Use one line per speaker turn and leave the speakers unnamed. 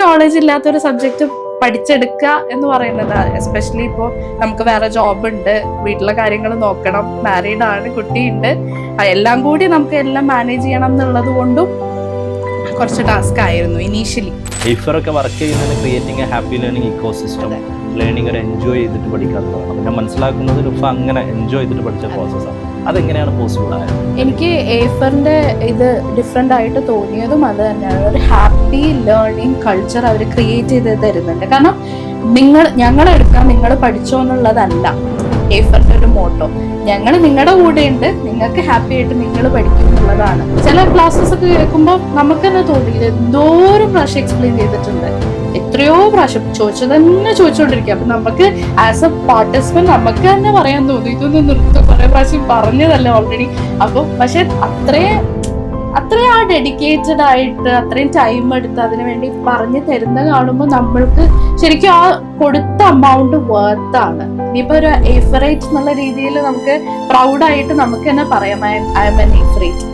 Knowledge ഇല്ലാത്ത ഒരു subject പഠിച്ചെടുക്കുക എന്ന് പറയുന്നത് എസ്പെഷ്യലി ഇപ്പോൾ നമുക്ക് വേറെ ജോബ് ഉണ്ട് വീട്ടിലെ കാര്യങ്ങൾ നോക്കണം മാരീഡ് ആണ് കുട്ടിയുണ്ട് എല്ലാം കൂടി നമുക്ക് എല്ലാം മാനേജ് ചെയ്യണം എന്നുള്ളത് കൊണ്ടും കുറച്ച് ടാസ്ക് ആയിരുന്നു ഇനീഷ്യലി
ഒക്കെ വർക്ക് ചെയ്യുന്നത് creating a happy learning ecosystem learning ഒരു എൻജോയ് ചെയ്തിട്ട് പഠിക്കാത്തതാണ് പിന്നെ മനസ്സിലാക്കുന്നത് റുഫ അങ്ങനെ എൻജോയ് ചെയ്തിട്ട് പഠിച്ച പ്രോസസ്സാണ് അതെങ്ങനെയാണ് പോസിബിൾ ആയത്?
എനിക്ക് ഏഫറിന്റെ ഇത് ഡിഫറെന്റ് ആയിട്ട് തോന്നിയതും അത് തന്നെയാണ്. ഒരു ഹാപ്പി ലേണിംഗ് കൾച്ചർ അവർ ക്രിയേറ്റ് ചെയ്ത് തരുന്നുണ്ട്. കാരണം നിങ്ങൾ ഞങ്ങളെടുക്കാൻ നിങ്ങൾ പഠിച്ചോ എന്നുള്ളതല്ല ഏഫറിന്റെ ഒരു മോട്ടോ ഞങ്ങൾ നിങ്ങളുടെ കൂടെ ഉണ്ട് നിങ്ങൾക്ക് ഹാപ്പി ആയിട്ട് നിങ്ങൾ പഠിക്കും എന്നുള്ളതാണ്. ചില ക്ലാസ്സസ് ഒക്കെ കേൾക്കുമ്പോൾ നമുക്ക് തന്നെ തോന്നി എന്തോരം പ്രാവശ്യം എക്സ്പ്ലെയിൻ ചെയ്തിട്ടുണ്ട്. എത്രയോ പ്രാവശ്യം ചോദിച്ചു തന്നെ ചോദിച്ചുകൊണ്ടിരിക്കുക അപ്പൊ നമുക്ക് ആസ് എ പാർട്ടിസിപ്പന്റ് നമുക്ക് തന്നെ പറയാൻ തോന്നി ഇതൊന്നും നിർത്തും കുറെ പ്രാവശ്യം പറഞ്ഞതല്ലേ ഓൾറെഡി അപ്പൊ പക്ഷെ അത്രയും അത്രയും ആ ഡെഡിക്കേറ്റഡ് ആയിട്ട് അത്രയും ടൈം എടുത്ത് അതിനു വേണ്ടി പറഞ്ഞു തരുന്ന കാണുമ്പോൾ നമ്മൾക്ക് ശരിക്കും ആ കൊടുത്ത അമൗണ്ട് വർത്ത് ആണ്. ഇനിയിപ്പോ ഒരു എഫറേറ്റ് എന്നുള്ള രീതിയിൽ നമുക്ക് പ്രൗഡായിട്ട് നമുക്ക് തന്നെ പറയാം ഐ എം എൻ എഫറേറ്റ്